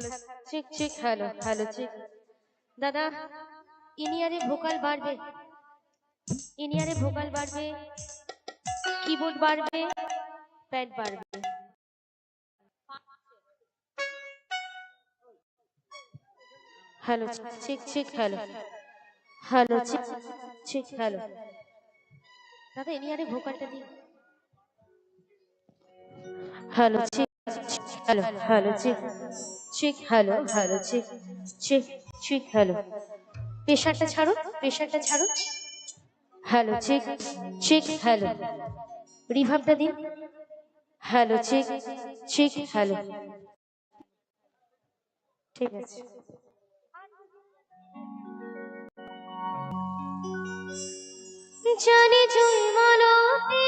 hello check check hello hello check. দাদা, ইনিয়ারে vocal বাড়বে। ইনিয়ারে ভোকাল বাড়বে, কিবোর্ড বাড়বে, প্যাড বাড়বে। Hello check check hello hello check check hello দাদা, ইনিয়ারে ভোকালটা দিন। Hello check hello hello check. Check hello hello check check check hello প্রেশারটা ছাড়ুন প্রেশারটা ছাড়ুন হ্যালো চেক চেক হ্যালো রিভাবটা দিন। হ্যালো চেক চেক হ্যালো ঠিক আছে। জানি জুই মালতি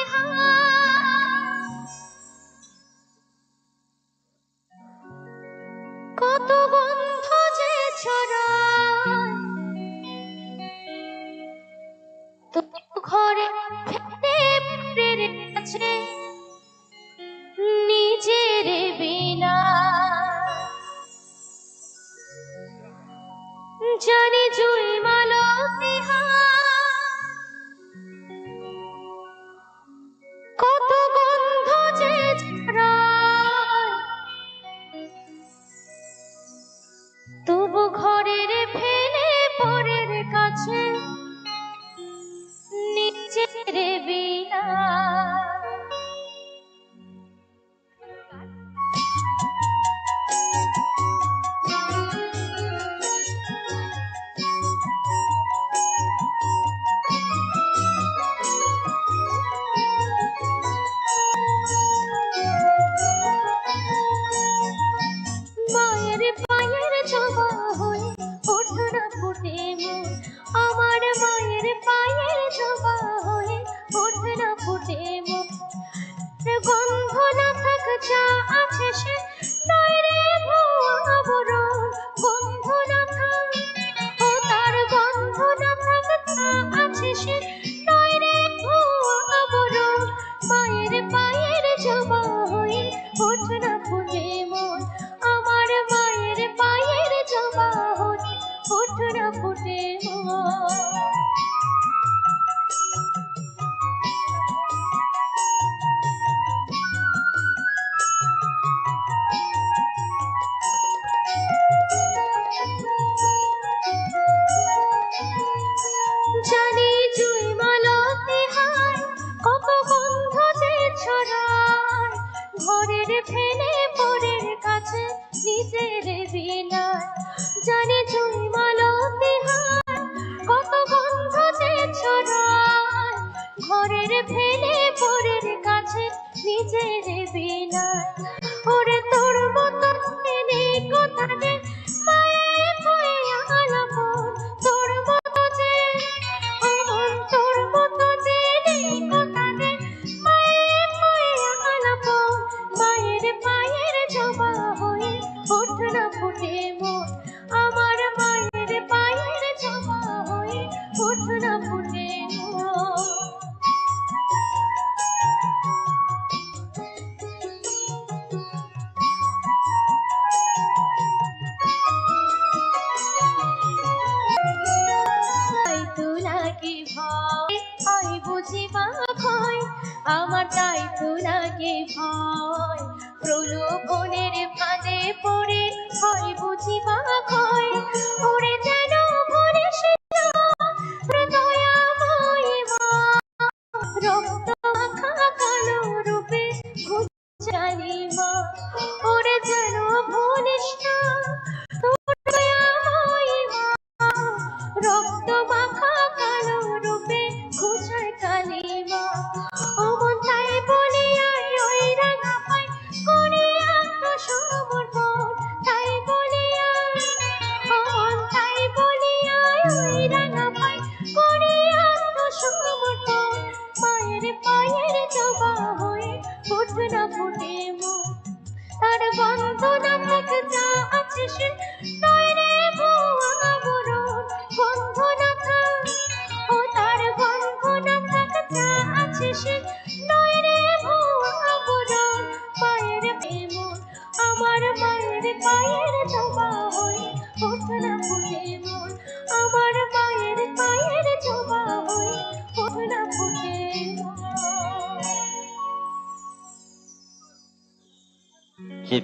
কত গন্ধ যে ছড়ায়। তবু ঘরে ফেলে পড়ে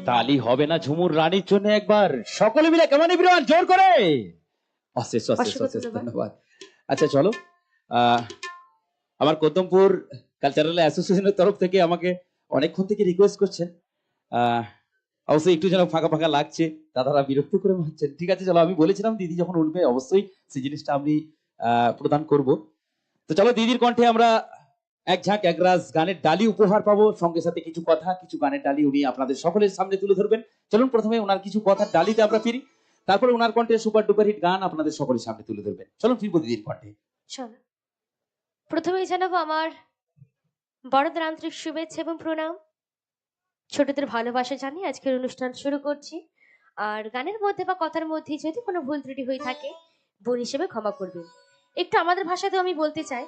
তালি হবে না ঝুমুর রানীর জন্য একবার। সকলে মিলে কেমন এভরিওয়ান জোর করে? অশেষ অশেষ অশেষ ধন্যবাদ। আচ্ছা চলো। আমার কদমপুর কালচারাল অ্যাসোসিয়েশনের তরফ থেকে আমাকে অনেকক্ষণ থেকে রিকোয়েস্ট করছেন। আহ, অবশ্যই একটু যেন ফাঁকা ফাঁকা লাগছে দাদারা বিরক্ত করে মারছেন ঠিক আছে চলো আমি বলেছিলাম দিদি যখন উঠবে অবশ্যই সেই জিনিসটা আমি আহ, প্রদান করব। তো চলো দিদির কণ্ঠে আমরা এক ঝাঁক, এক রাজ গানের ডালি উপহার পাবো। সঙ্গে সাথে কিছু কথা, কিছু গানের ডালি উনি আপনাদের সকলের সামনে তুলে ধরবেন। চলুন প্রথমে ওনার কিছু কথার ডালিতে আমরা ফিরি। তারপরে ওনার কণ্ঠে সুপার ডুপার হিট গান আপনাদের সকলের সামনে তুলে ধরবেন। চলুন ফিরবো দিদির কণ্ঠে। প্রথমেই জানাব আমার বড়দের আন্তরিক শুভেচ্ছা এবং প্রণাম। ছোটদের ভালোবাসা জানিয়ে আজকের অনুষ্ঠান শুরু করছি। আর গানের মধ্যে বা কথার মধ্যে যদি কোনো ভুল ত্রুটি হয়ে থাকে বোন হিসেবে ক্ষমা করবেন। একটু আমাদের ভাষাতেও আমি বলতে চাই,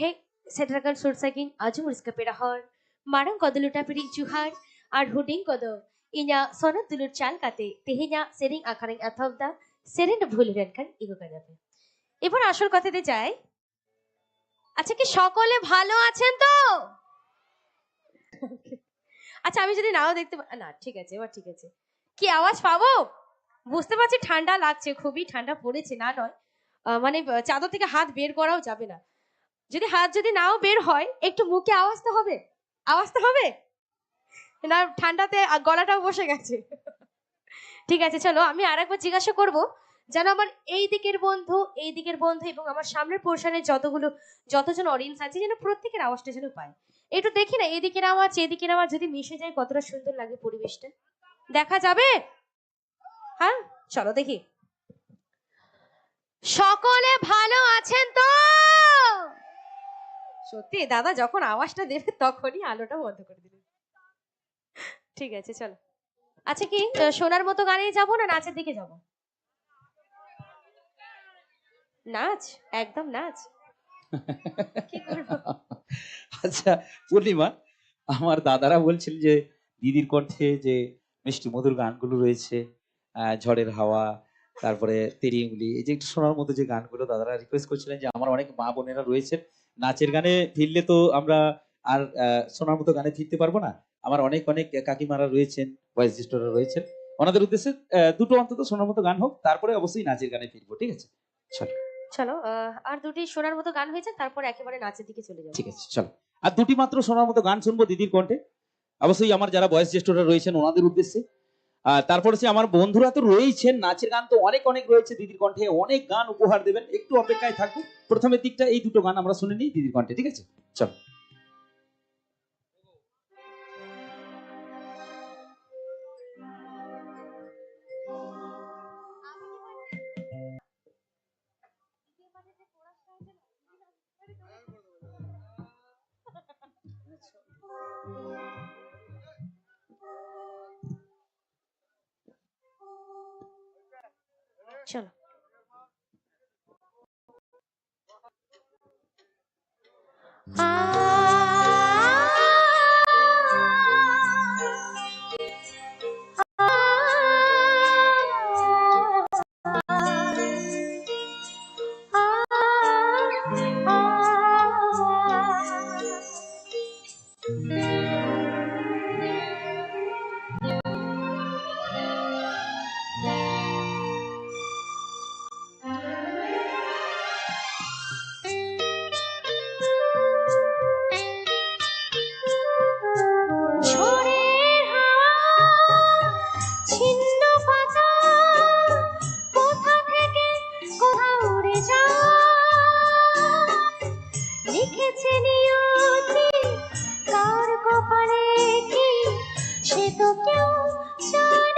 হে সুরসাকিন আজম রিস্কা পেরাহর মারাং কদলুটা পিরিং চুহার আর হুডিং কদ ইnya সনত দুলুর চাল কাতে তেহিnya সেরিং আখারিং আথবদা সেরেন ভুল রেনখান ইগো কানাবে এবার আসল কথাতে যাই আচ্ছা কি সকলে ভালো আছেন তো আচ্ছা আমি যদি নাও দেখতে না ঠিক আছে এবার ঠিক আছে কি আওয়াজ পাবো বুঝতে পারছি ঠান্ডা লাগছে খুবই ঠান্ডা পড়েছে না নয় মানে চাদর থেকে হাত বের করাও যাবে না যদি হাত যদি নাও বের হয়, একটু মুখে আওয়াজ তো হবে। আওয়াজ তো হবে? না, ঠান্ডাতে গলাটাও বসে গেছে। ঠিক আছে, চলো, আমি আর একবার জিজ্ঞাসা করব, যেন আমার এই দিকের বন্ধু, এই দিকের বন্ধু এবং আমার সামনের পোর্শনের যতগুলো, যতজন অডিয়েন্স আছে, যেন প্রত্যেকের আওয়াজটা যেন পায়। একটু দেখি না, এদিকের আওয়াজ এদিকের আওয়াজ যদি মিশে যায়, কতটা সুন্দর লাগে পরিবেশটা। দেখা যাবে? হ্যাঁ চলো, দেখি। সকলে ভালো আছেন তো? সত্যি, দাদা যখন আওয়াজটা দেবে তখনই আলোটা বন্ধ করে দিলেন। ঠিক আছে, চলো। আচ্ছা কি শোনার মতো গানে যাব না নাচের দিকে যাব? নাচ? একদম নাচ। আচ্ছা পূর্ণিমা, আমার দাদারা বলছিল যে, দিদির কণ্ঠে যে মিষ্টি মধুর গানগুলো রয়েছে ঝড়ের হাওয়া, তারপরে তেরি উংলি এই যে একটু শোনার মতো যে গানগুলো দাদারা রিকোয়েস্ট করছিলেন যে, আমার অনেক মা বোনেরা রয়েছেন নাচের গানে ফিরলে তো আমরা আর শোনার মতো গানে ফিরতে পারব না। আমার অনেক অনেক কাকিমারা রয়েছেন জিস্টরা রয়েছেন। ওনাদের উদ্দেশ্যে দুটো অন্তত শোনার মতো গান হোক তারপরে অবশ্যই নাচের গানে ফিরবো ঠিক আছে? চলো। চলো আহ, আর দুটি শোনার মতো গান হয়েছে তারপর একেবারে নাচের দিকে চলে যাব। ঠিক আছে চলো। আর দুটি মাত্র শোনার মতো গান শুনব দিদির কণ্ঠে। অবশ্যই আমার যারা বয়স জ্যেষ্ঠরা রয়েছেন ওনাদের উদ্দেশ্যে। তারপরে সে আমার বন্ধুরা তো রয়েছেন, নাচের গান তো অনেক অনেক রয়েছে দিদির কণ্ঠে। অনেক গান উপহার দেবেন, একটু অপেক্ষায় থাকব প্রথমের দিকটা এই দুটো গান আমরা শুনে নিই দিদির কণ্ঠে, ঠিক আছে? চলো। चलो পারে কি? সে তো কেউ জানে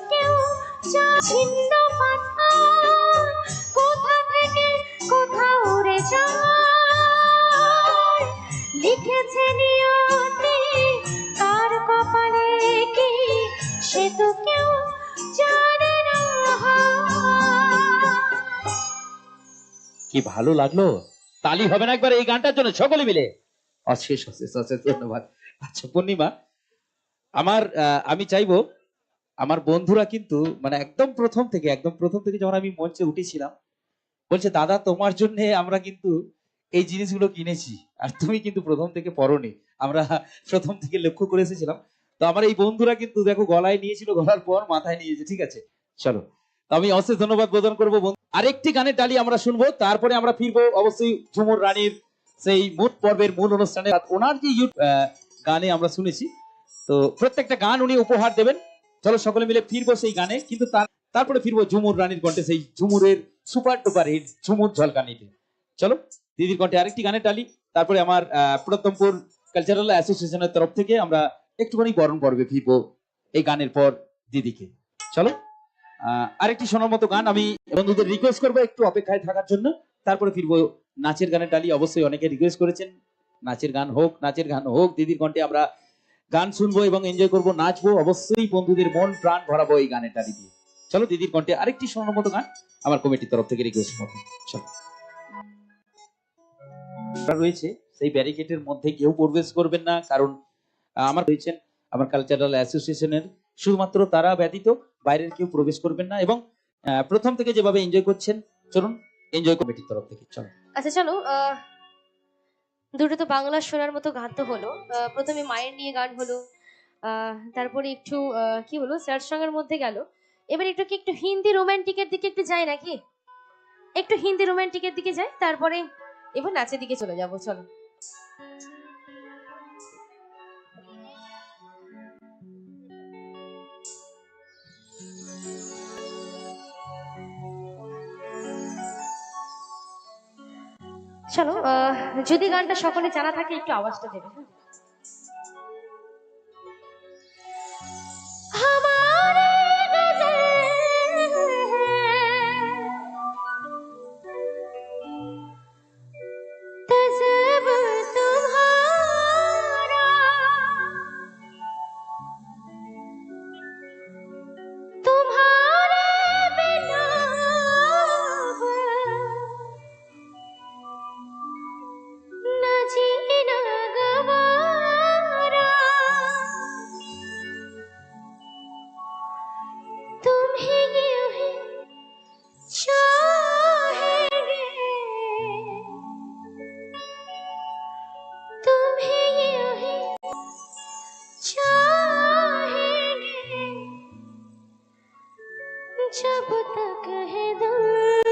চলো ছিন্ন পাতা। কোথা থেকে কোথা উড়ে যায়? লিখেছে নিয়তি কার কপালে কি সে তো কেউ জানে না। কি ভালো লাগল? তালি হবে না একবার এই গানটার জন্য সকলে মিলে। অশেষ অশেষ অশেষ ধন্যবাদ। আচ্ছা পূর্ণিমা আমার আহ, আমি চাইব আমার বন্ধুরা কিন্তু মানে একদম প্রথম থেকে, একদম প্রথম থেকে যখন আমি মঞ্চে উঠেছিলাম, বলছে, দাদা, তোমার জন্য আমরা কিন্তু এই জিনিসগুলো কিনেছি। আর তুমি কিন্তু প্রথম থেকে পরনি। আমরা প্রথম থেকে লক্ষ্য করে এসেছিলাম। তো আমার এই বন্ধুরা কিন্তু দেখো গলায় নিয়েছিল, গলার পর মাথায় নিয়েছে, ঠিক আছে? চলো। তো আমি অশেষ ধন্যবাদ প্রদান করব আরেকটি গানের ডালি আমরা শুনব, তারপরে আমরা ফিরবো অবশ্যই ঝুমুর রানীর সেই মূল পর্বের মূল অনুষ্ঠানে। ওনার যে গানে আমরা শুনেছি। তো প্রত্যেকটা গান উনি উপহার দেবেন। চলো সকলে মিলে ফিরবো সেই গানে কিন্তু তারপরে ফিরবো ঝুমুর রানীর কণ্ঠে সেই ঝুমুরের সুপার ডুপার হিট ঝুমুর ঝলকানিতে। চলো দিদির কণ্ঠে আরেকটি গানের ডালি তারপরে আমার আহ, প্রথমপুর কালচারাল অ্যাসোসিয়েশনের তরফ থেকে আমরা একটুখানি বরণ পর্বে ফিরবো এই গানের পর দিদিকে। চলো আরেকটি শোনার মতো গান আমি বন্ধুদের রিকোয়েস্ট করব একটু অপেক্ষায় থাকার জন্য। তারপরে ফিরবো নাচের গানের টালি অবশ্যই অনেকে রিকোয়েস্ট করেছেন। নাচের গান হোক নাচের গান হোক দিদির কণ্ঠে আমরা গান শুনব এবং এনজয় করব, নাচবো, অবশ্যই বন্ধুদের মন, প্রাণ ভরাবো এই গানের ডালি দিয়ে। চলো দিদির কণ্ঠে আরেকটি শোনার মতো গান, আমার কমিটির তরফ থেকে রিকোয়েস্ট মতো চলো। রয়েছে, সেই ব্যারিকেডের মধ্যে কেউ প্রবেশ করবেন না, কারণ আমার রয়েছেন, আমার কালচারাল অ্যাসোসিয়েশনের শুধুমাত্র তারা ব্যতীত বাইরের কেউ প্রবেশ করবেন না এবং প্রথম থেকে যেভাবে এনজয় করছেন, চলুন এনজয় কমিটির তরফ থেকে, চলো। আচ্ছা চলো দুটো তো বাংলা শোনার মতো গান তো হলো। প্রথমে মায়ের নিয়ে গান হলো তারপরে একটু কি হলো স্যাড সঙ্গের মধ্যে গেল। এবার একটু কি একটু হিন্দি রোমান্টিকের দিকে একটু যাই নাকি? একটু হিন্দি রোমান্টিকের দিকে যাই, তারপরে এবার নাচের দিকে চলে যাব, চলো। চলো যদি গানটা সকলে জানা থাকে একটু আওয়াজটা দেবে। जब तक है दम।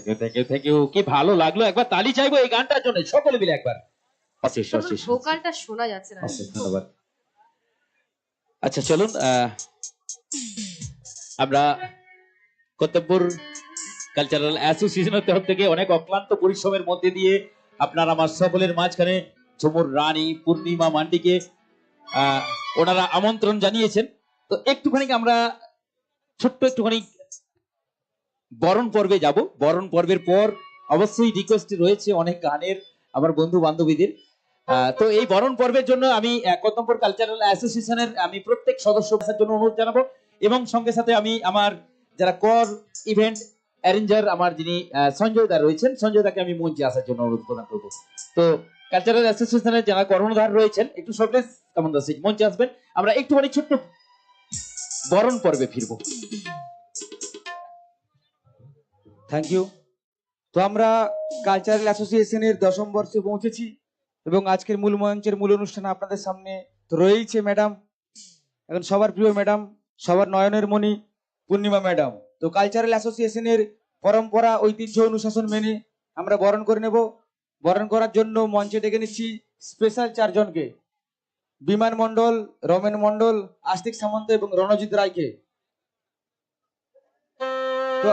Thank you thank you thank you কি ভালো লাগল? একবার তালি চাইব এই গানটার জন্য। সকলে মিলে একবার। অশেষ অশেষ ভোকালটা শোনা যাচ্ছে না। অশেষ ধন্যবাদ। আচ্ছা চলুন আমরা কর্তব্যর কালচারাল অ্যাসোসিয়েশনের তরফ থেকে অনেক অক্লান্ত পরিশ্রমের মধ্যে দিয়ে আপনার আমার সকলের মাঝখানে ঝুমুর রানী পূর্ণিমা মান্ডিকে আহ, ওনারা আমন্ত্রণ জানিয়েছেন। তো একটুখানি আমরা ছোট্ট একটুখানি বরণ পর্বে যাব। বরণ পর্বের পর অবশ্যই রিকোয়েস্ট রয়েছে অনেক গানের আমার বন্ধু বান্ধবীদের তো এই বরণ পর্বের জন্য আমি কদমপুর কালচারাল অ্যাসোসিয়েশনের আমি প্রত্যেক সদস্য জন্য অনুরোধ জানাব এবং সঙ্গে সাথে আমি আমার যারা কর ইভেন্ট অ্যারেঞ্জার আমার যিনি সঞ্জয় দা রয়েছেন, সঞ্জয় দাকে আমি মঞ্চে আসার জন্য অনুরোধ প্রদান করব। তো কালচারাল অ্যাসোসিয়েশনের যারা কর্ণধার রয়েছেন, একটু সরপ্রাইজ কেমন দাস মঞ্চে আসবেন। আমরা একটুখানি ছোট্ট বরণ পর্বে ফিরবো। থ্যাংক ইউ তো আমরা কালচারাল অ্যাসোসিয়েশনের দশম বর্ষে পৌঁছেছি এবং আজকের মূল মঞ্চের মূল অনুষ্ঠান আপনাদের সামনে রয়েছে ম্যাডাম এখন সবার প্রিয় ম্যাডাম সবার নয়নের মণি, পূর্ণিমা ম্যাডাম তো কালচারাল অ্যাসোসিয়েশনের পরম্পরা, ঐতিহ্য অনুশাসন মেনে আমরা বরণ করে নেব। বরণ করার জন্য মঞ্চে ডেকে নিচ্ছি স্পেশাল চারজনকে। বিমান মণ্ডল, রমেন মণ্ডল আস্তিক সামন্ত এবং রণজিৎ রায়কে। তো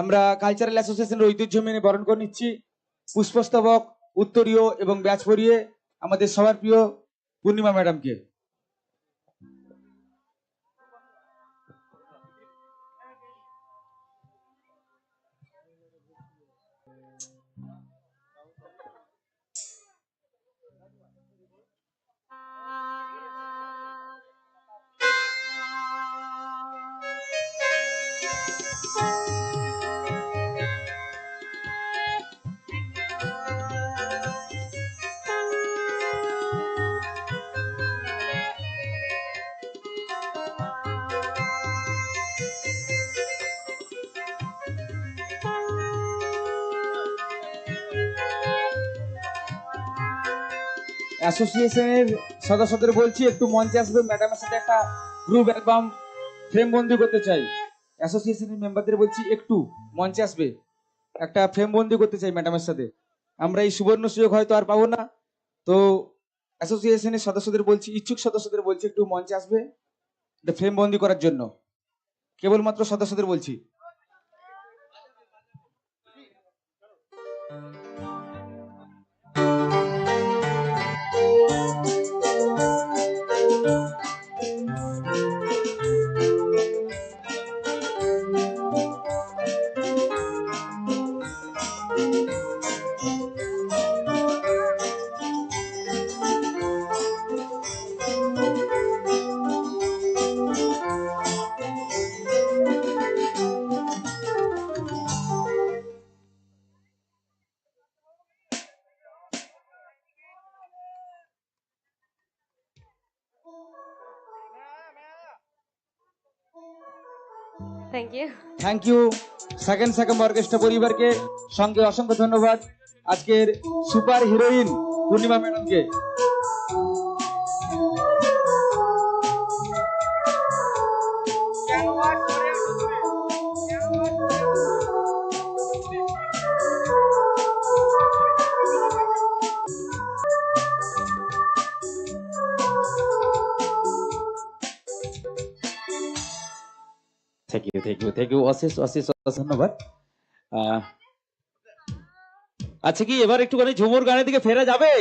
আমরা কালচারাল অ্যাসোসিয়েশনের ঐতিহ্য মেনে বরণ করে নিচ্ছি। পুষ্পস্তবক, উত্তরীয় এবং ব্যাচ পরিয়ে আমাদের সবার প্রিয় পূর্ণিমা ম্যাডামকে। অ্যাসোসিয়েশনের সদস্যদের বলছি, একটু মঞ্চে আসবে। ম্যাডামের সাথে একটা গ্রুপ অ্যালবাম ফ্রেম বন্দি করতে চাই। অ্যাসোসিয়েশনের মেম্বারদের বলছি, একটু মঞ্চে আসবে। একটা ফ্রেম বন্দি করতে চাই ম্যাডামের সাথে। আমরা এই সুবর্ণ সুযোগ হয়তো আর পাবো না। তো অ্যাসোসিয়েশনের সদস্যদের বলছি, ইচ্ছুক সদস্যদের বলছি, একটু মঞ্চে আসবে। ফ্রেম বন্দি করার জন্য। কেবলমাত্র সদস্যদের বলছি। Thank you second second orchestra পরিবারকে সঙ্গে অসংখ্য ধন্যবাদ আজকের সুপার হিরোইন পূর্ণিমা ম্যাডামকে থ্যাংক ইউ থ্যাংক ইউ অশেষ অশেষ ধন্যবাদ। আচ্ছা কি, এবার একটুখানি ঝুমুর গানের দিকে ফেরা যাবে?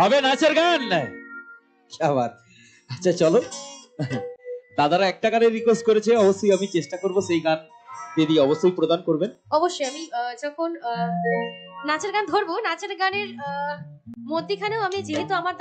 হবে নাচের গান? আচ্ছা চলো। দাদারা একটা গানের রিকোয়েস্ট করেছে, অবশ্যই আমি চেষ্টা করব সেই গান দিদি অবশ্যই প্রদান করবেন। অবশ্যই, আমি যখন নাচের গান ধরবো, নাচের গানের মধ্যিখানেও আমি যেহেতু আমার